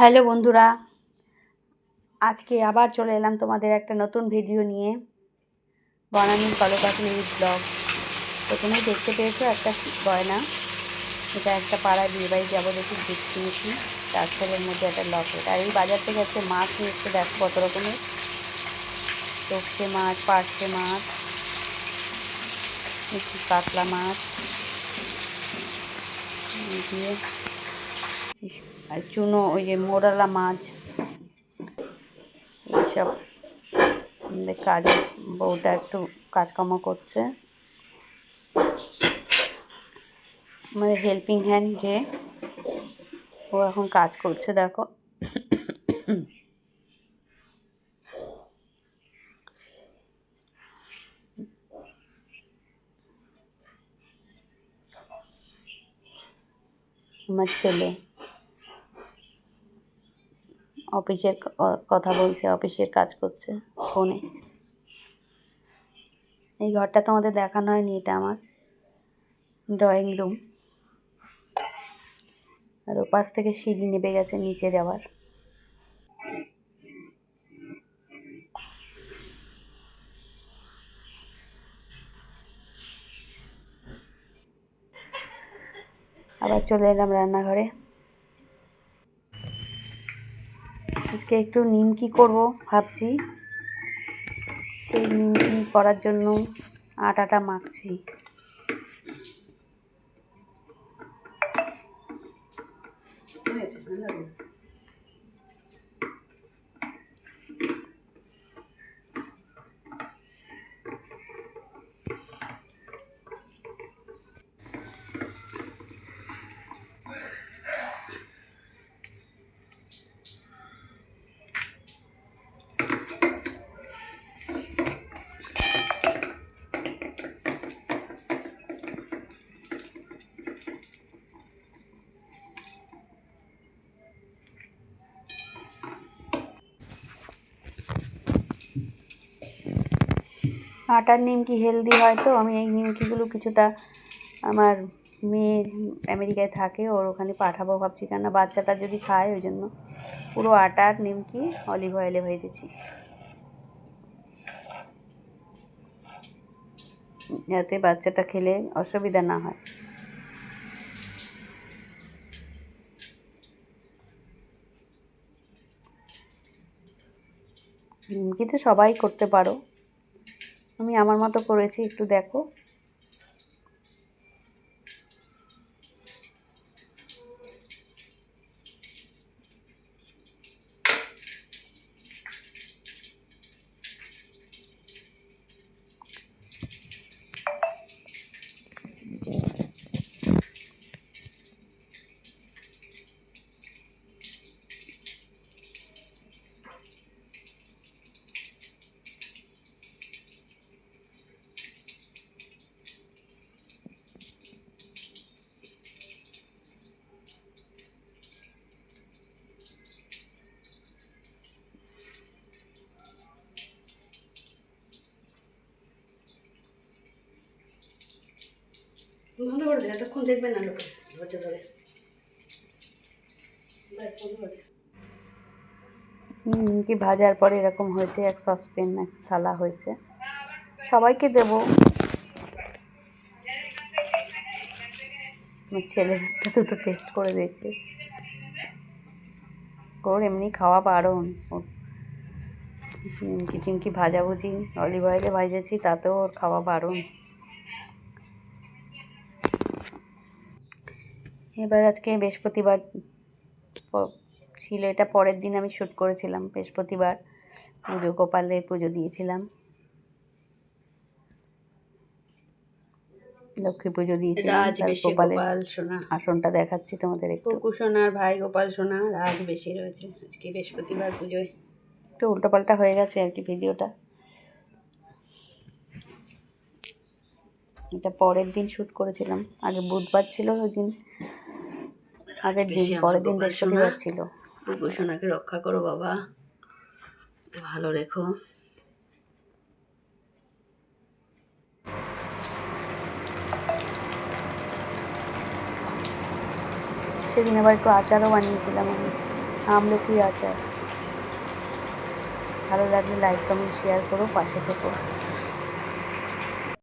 Hello বন্ধুরা, আজকে আবার চলে এলাম তোমাদের একটা নতুন ভিডিও নিয়ে, বনানীর কলকাতার ব্লগ প্রথমেই দেখতে পেয়েছ একটা গয়না, এটা একটা পাড়ায় বিয়ে বাড়ি যাব দেখি গিফট কিনেছি টার্সেলের মধ্যে একটা লকেট। আর এই বাজার থেকে হচ্ছে মাছ নিয়ে এসছে, দেখো কত রকমের। টপসে মাছ পার্সে মাছ একটু কাতলা মাছ। দিয়ে আর চুনো, ওই যে মোরালা মাছ। এইসব কাজে বউটা একটু কাজকর্ম করছে। আমাদের হেল্পিং হ্যান্ড যে, ও এখন কাজ করছে, দেখো। আমার ছেলে। অফিসের কথা বলছে, অফিসের কাজ করছে ফোনে। এই ঘরটা তোমাদের দেখানো হয়নি, এটা আমার ড্রয়িং রুম। আর ওপাশ থেকে সিঁড়ি নেবে গেছে নিচে যাওয়ার। আবার চলে এলাম রান্নাঘরে। আজকে একটু নিমকি করব ভাবছি। সেই নিমকি করার জন্য আটাটা মাখছি। আটার নিমকি হেলদি হয় তো? আমি এই নিমকিগুলো কিছুটা আমার মেয়ে আমেরিকায় থাকে, ওর ওখানে পাঠাবো ভাবছি। কেন বাচ্চাটা যদি খায়, ওই জন্য পুরো আটার নিমকি অলিভ অয়েলে ভেজেছি। যাতে বাচ্চাটা খেলে অসুবিধা না হয়। নিমকি তো সবাই করতে পারো। আমি আমার মতো করেছি একটু দেখো। এতক্ষণ দেখবেন না লোকে। ধৈর্য ধরে। নিমকি ভাজার পরে এরকম হয়েছে, এক সসপ্যান এক থালা হয়েছে। সবাইকে দেবো। আমার ছেলে একটা দুটো টেস্ট করে দেখছে ওর এমনি খাওয়া বারণ। ওর নিমকি টিমকি ভাজাভুজি অলিভ অয়েলে ভাজেছি, তাতেও ওর খাওয়া বারণ। এবার আজকে বৃহস্পতিবার ছিল এটা পরের দিন আমি শ্যুট করেছিলাম বৃহস্পতিবার। পুজো গোপালে পুজো দিয়েছিলাম। লক্ষ্মী পুজো দিয়েছিলাম গোপালের আসনটা দেখাচ্ছি তোমাদের একটু। কুকু সোনার ভাই গোপাল সোনা রাজ বেশি রয়েছে আজকে বৃহস্পতিবার পুজোয়। একটু উল্টোপাল্টা হয়ে গেছে আর কি ভিডিওটা। এটা পরের দিন শ্যুট করেছিলাম আগে বুধবার ছিল ওই দিন। আগের দিন পরের দিন গোপাল সোনা। ছিল কুকু সোনাকে রক্ষা করো বাবা। ভালো রেখো। সেদিন আবার একটু আচারও বানিয়েছিলাম আমি। আমলকি আচার? ভালো লাগলে লাইক কমেন্ট শেয়ার করো পাশে থেকো।